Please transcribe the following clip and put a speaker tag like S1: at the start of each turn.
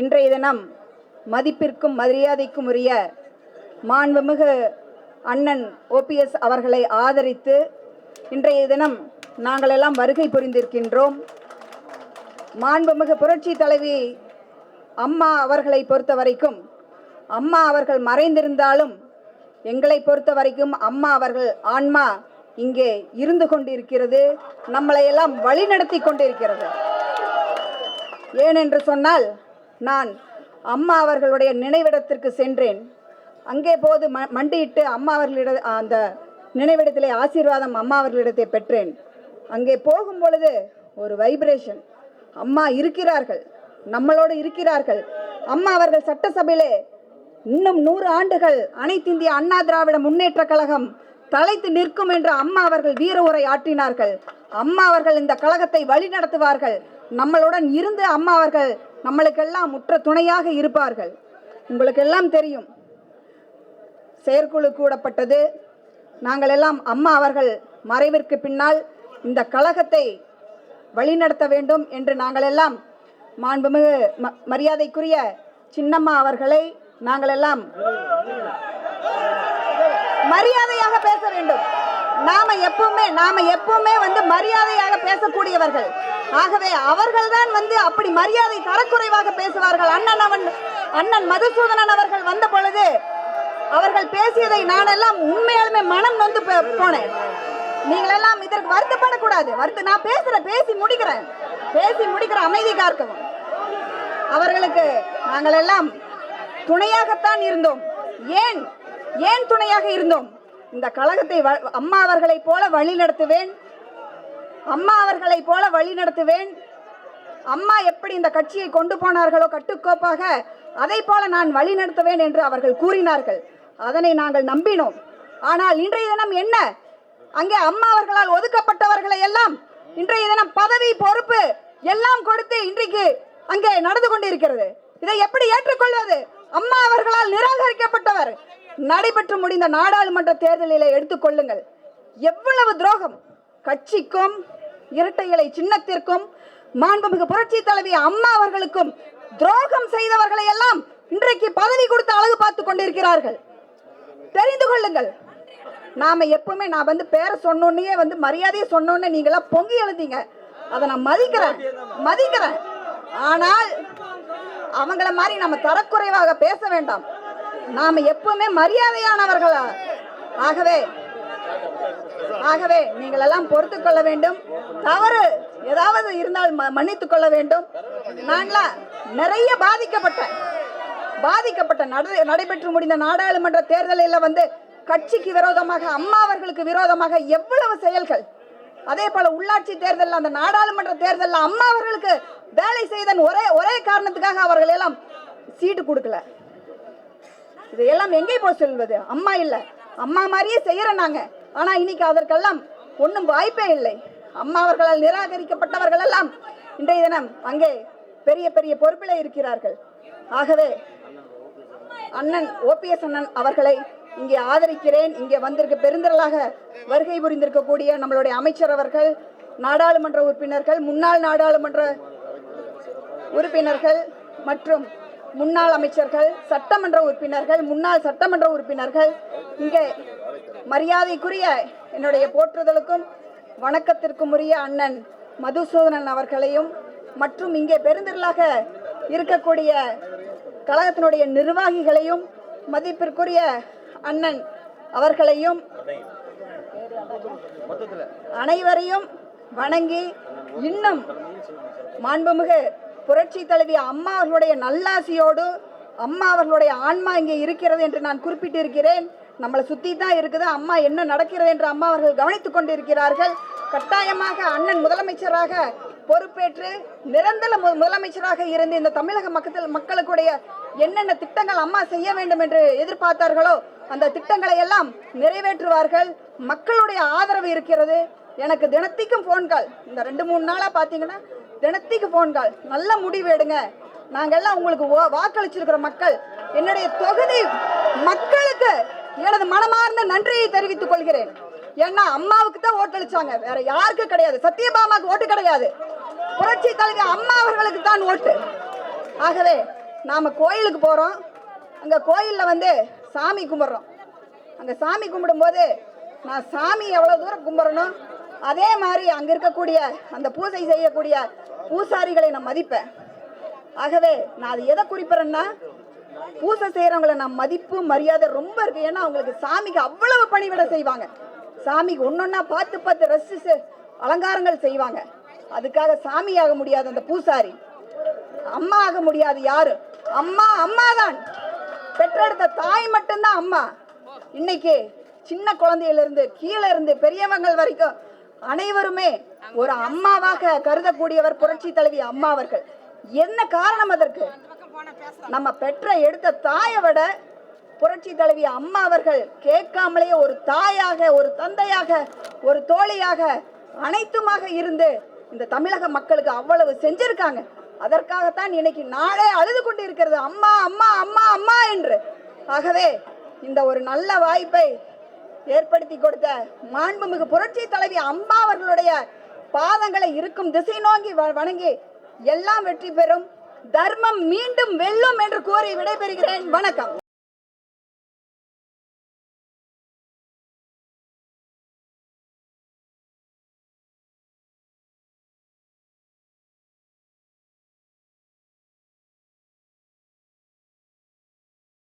S1: இன்றைய தினம் மதிப்பிற்கும் மரியாதைக்கும் உரிய மாண்புமிகு அண்ணன் ஓபிஎஸ் அவர்களை ஆதரித்து இன்றைய தினம் நாங்கள் எல்லாம் வருகை புரிந்திருக்கின்றோம். மாண்புமிகு புரட்சி தலைவி அம்மா அவர்களை பொறுத்த வரைக்கும் அம்மா அவர்கள் மறைந்திருந்தாலும் எங்களை பொறுத்த வரைக்கும் அம்மா அவர்கள் ஆன்மா இங்கே இருந்து கொண்டிருக்கிறது நம்மளை எல்லாம் வழிநடத்தி கொண்டிருக்கிறது. ஏனென்று சொன்னால் நான் அம்மா அவர்களுடைய நினைவிடத்திற்கு சென்றேன். அங்கே போது ம மண்டியிட்டு அம்மா அவர்களிட அந்த நினைவிடத்திலே ஆசீர்வாதம் அம்மா அவர்களிடத்தை பெற்றேன். அங்கே போகும் பொழுது ஒரு வைப்ரேஷன் அம்மா இருக்கிறார்கள். நம்மளோடு இருக்கிறார்கள். அம்மா அவர்கள் சட்டசபையிலே இன்னும் நூறு ஆண்டுகள் அனைத்து இந்திய அண்ணா திராவிட முன்னேற்ற கழகம் தலைத்து நிற்கும் என்று அம்மா அவர்கள் வீர உரை ஆற்றினார்கள். அம்மா அவர்கள் இந்த கழகத்தை வழிநடத்துவார்கள். நம்மளுடன் இருந்து அம்மா அவர்கள் நம்மளுக்கெல்லாம் முற்ற துணையாக இருப்பார்கள். உங்களுக்கெல்லாம் தெரியும். செயற்குழு கூடப்பட்டது. நாங்கள் எல்லாம் அம்மா அவர்கள் மறைவிற்கு பின்னால் இந்த கழகத்தை வழிநடத்த வேண்டும் என்று நாங்கள் எல்லாம் மாண்புமிகு ம- மரியாதைக்குரிய சின்னம்மா அவர்களை நாங்கள் எல்லாம் மரியாதையாக பேச வேண்டும். நாம எப்பவுமே நாம எப்பவுமே வந்து மரியாதையாக பேசக்கூடியவர்கள். ஆகவே அவர்கள்தான் வந்து அப்படி மரியாதை தரக்குறைவாக பேசுவார்கள். அண்ணன் அவன் அண்ணன் மதுசூதனன் அவர்கள் வந்த பொழுது அவர்கள் பேசியதை நானெல்லாம் உண்மையாலுமே மனம் நொந்து போ- போனேன். நீங்கள் எல்லாம் இதற்கு வருத்தப்படக்கூடாது. வருத்த நான் பேசுறேன் பேசி முடிக்கிறேன். பேசி முடிக்கிற அமைதி காக்கவும் அவர்களுக்கு நாங்கள் எல்லாம் துணையாகத்தான் இருந்தோம். ஏன் ஏன் துணையாக இருந்தோம்? இந்த கழகத்தை வ- அம்மா அவர்களைப் போல வழி நடத்துவேன். அம்மா அவர்களைப் போல வழி நடத்துவேன். அம்மா எப்படி இந்த கட்சியை கொண்டு போனார்களோ கட்டுக்கோப்பாக அதை போல நான் வழி நடத்துவேன் என்று அவர்கள் கூறினார்கள். அதனை நாங்கள் நம்பினோம். ஆனால் இன்றைய தினம் என்ன? அங்கே அம்மா அவர்களால் ஒதுக்கப்பட்டவர்களை எல்லாம் இன்றைய தினம் பதவி பொறுப்பு எல்லாம் கொடுத்து இன்றைக்கு அங்கே நடந்து கொண்டிருக்கிறது. இதை எப்படி ஏற்றுக்கொள்வது? அம்மா அவர்களால் நிராகரிக்கப்பட்டவர். நடைபெற்று முடிந்த நாடாளுமன்ற தேர்தலில் எடுத்துக்கொள்ளுங்கள் எவ்வளவு துரோகம்? கட்சிக்கும் இரட்டை இலை சின்னத்திற்கும் மாண்புமிகு புரட்சி தலைவி அம்மா அவர்களுக்கும் துரோகம் செய்தவர்களை எல்லாம் இன்றைக்கு பதவி கொடுத்து அழகு பார்த்து கொண்டிருக்கிறார்கள். தெரிந்து கொள்ளுங்கள். நாம எப்பவுமே நான் வந்து பேரை சொன்னோன்னே வந்து மரியாதையை சொன்னோன்னே நீங்களாம் பொங்கி எழுந்தீங்க. அதை நான் மதிக்கிறேன். மதிக்கிறேன். ஆனால் அவங்கள மாதிரி நம்ம தரக்குறைவாக பேச வேண்டாம். நாம எப்பவுமே மரியாதையானவர்களா. ஆகவே ஆகவே நீங்கள் எல்லாம் பொறுத்து கொள்ள வேண்டும். தவறு ஏதாவது இருந்தால் ம- மன்னித்துக் கொள்ள வேண்டும். நான்லாம் நிறைய பாதிக்கப்பட்டேன் பாதிக்கப்பட்ட நட நடைபெற்று முடிந்த நாடாளுமன்ற தேர்தலில் வந்து கட்சிக்கு விரோதமாக அம்மா அவர்களுக்கு விரோதமாக எவ்வளவு செயல்கள். அதே போல உள்ளாட்சி தேர்தலில் அந்த நாடாளுமன்ற தேர்தலில் அம்மா அவர்களுக்கு வேலை செய்தன் ஒரே ஒரே காரணத்துக்காக அவர்கள் எல்லாம் சீட்டு கொடுக்கல. இதையெல்லாம் எங்கே போய் சொல்வது? அம்மா இல்லை. அம்மா மாதிரியே செய்யறோம் நாங்க. ஆனா இன்னைக்கு அதற்கெல்லாம் ஒன்றும் வாய்ப்பே இல்லை. அம்மா அவர்களால் நிராகரிக்கப்பட்டவர்கள் எல்லாம் இன்றைய தினம் அங்கே பெரிய பெரிய பொறுப்பில் இருக்கிறார்கள். ஆகவே அண்ணன் ஓபிஎஸ் அண்ணன் அவர்களை இங்கே ஆதரிக்கிறேன். இங்கே வந்திருக்க பெருந்திரளாக வருகை புரிந்திருக்கக்கூடிய நம்மளுடைய அமைச்சர் அவர்கள் நாடாளுமன்ற உறுப்பினர்கள் முன்னாள் நாடாளுமன்ற உறுப்பினர்கள் மற்றும் முன்னாள் அமைச்சர்கள் சட்டமன்ற உறுப்பினர்கள் முன்னாள் சட்டமன்ற உறுப்பினர்கள் இங்கே மரியாதைக்குரிய என்னுடைய போற்றுதலுக்கும் வணக்கத்திற்கும் உரிய அண்ணன் மதுசூதனன் அவர்களையும் மற்றும் இங்கே பெருந்திரளாக இருக்கக்கூடிய கழகத்தினுடைய நிர்வாகிகளையும் மதிப்பிற்குரிய அண்ணன் அவர்களையும் அனைவரையும் வணங்கி இன்னும் மாண்புமிகு புரட்சி தலைவி அம்மா அவர்களுடைய நல்லாசியோடு அம்மா அவர்களுடைய ஆன்மா இங்கே இருக்கிறது என்று நான் குறிப்பிட்டிருக்கிறேன். நம்மளை சுற்றி தான் இருக்குது. அம்மா என்ன நடக்கிறது என்று அம்மா அவர்கள் கவனித்துக் கொண்டிருக்கிறார்கள். கட்டாயமாக அண்ணன் முதலமைச்சராக பொறுப்பேற்று நிரந்தர முதலமைச்சராக இருந்து இந்த தமிழக மக்கள் மக்களுக்குடைய என்னென்ன திட்டங்கள் அம்மா செய்ய வேண்டும் என்று எதிர்பார்த்தார்களோ அந்த திட்டங்களை எல்லாம் நிறைவேற்றுவார்கள். மக்களுடைய ஆதரவு இருக்கிறது. எனக்கு தினத்திக்கும் ஃபோன் கால் இந்த ரெண்டு மூணு நாளாக பார்த்தீங்கன்னா தினத்திக்கு ஃபோன் கால் நல்ல முடிவு எடுங்க. நாங்கள்லாம் உங்களுக்கு வாக்களிச்சிருக்கிற மக்கள். என்னுடைய தொகுதி மக்களுக்கு எனது மனமார்ந்த நன்றியை தெரிவித்துக் கொள்கிறேன். ஏன்னா அம்மாவுக்கு தான் ஓட்டளிச்சாங்க வேற யாருக்கு கிடையாது. சத்யபாமாவுக்கு ஓட்டு கிடையாது. புரட்சி தலைவி அம்மா அவர்களுக்கு தான் ஓட்டு ஆகவே நாம் கோயிலுக்கு போகிறோம் அங்கே கோயிலில் வந்து சாமி கும்பிட்றோம். அங்கே சாமி கும்பிடும்போது நான் சாமி எவ்வளோ தூரம் கும்பிட்றணும் அதே மாதிரி அங்கே இருக்கக்கூடிய அந்த பூஜை செய்யக்கூடிய பூசாரிகளை நான் மதிப்பேன். ஆகவே நான் அது எதை குறிப்பிட்றேன்னா பூசை செய்கிறவங்கள நான் மதிப்பு மரியாதை ரொம்ப இருக்கு. ஏன்னா அவங்களுக்கு சாமிக்கு அவ்வளவு பணிவிட செய்வாங்க. சாமிக்கு ஒன்னொன்னா பார்த்து பார்த்து ரசிச்சு அலங்காரங்கள் செய்வாங்க. அதுக்காக சாமி ஆக முடியாது அந்த பூசாரி. அம்மா ஆக முடியாது யாரு? அம்மா அம்மா தான் பெற்றெடுத்த தாய் மட்டும்தான் அம்மா. இன்னைக்கு சின்ன குழந்தையில இருந்து கீழே இருந்து பெரியவங்கள் வரைக்கும் அனைவருமே ஒரு அம்மாவாக கருதக்கூடியவர் புரட்சி தலைவி அம்மா அவர்கள். என்ன காரணம் அதற்கு? நம்ம பெற்ற எடுத்த தாயை விட புரட்சி தலைவி அம்மா அவர்கள் கேட்காமலேயே ஒரு தாயாக ஒரு தந்தையாக ஒரு தோழியாக அனைத்துமாக இருந்து இந்த தமிழக மக்களுக்கு அவ்வளவு செஞ்சிருக்காங்க. அதற்காகத்தான் இன்னைக்கு நாளே அழுது கொண்டு இருக்கிறது அம்மா அம்மா அம்மா அம்மா என்று. ஆகவே இந்த ஒரு நல்ல வாய்ப்பை ஏற்படுத்தி கொடுத்த மாண்புமிகு புரட்சி தலைவி அம்மா அவர்களுடைய பாதங்களை இருக்கும் திசை நோக்கி வ- வணங்கி எல்லாம் வெற்றி பெறும். தர்மம் மீண்டும் வெல்லும் என்று கூறி விடைபெறுகிறேன். வணக்கம்.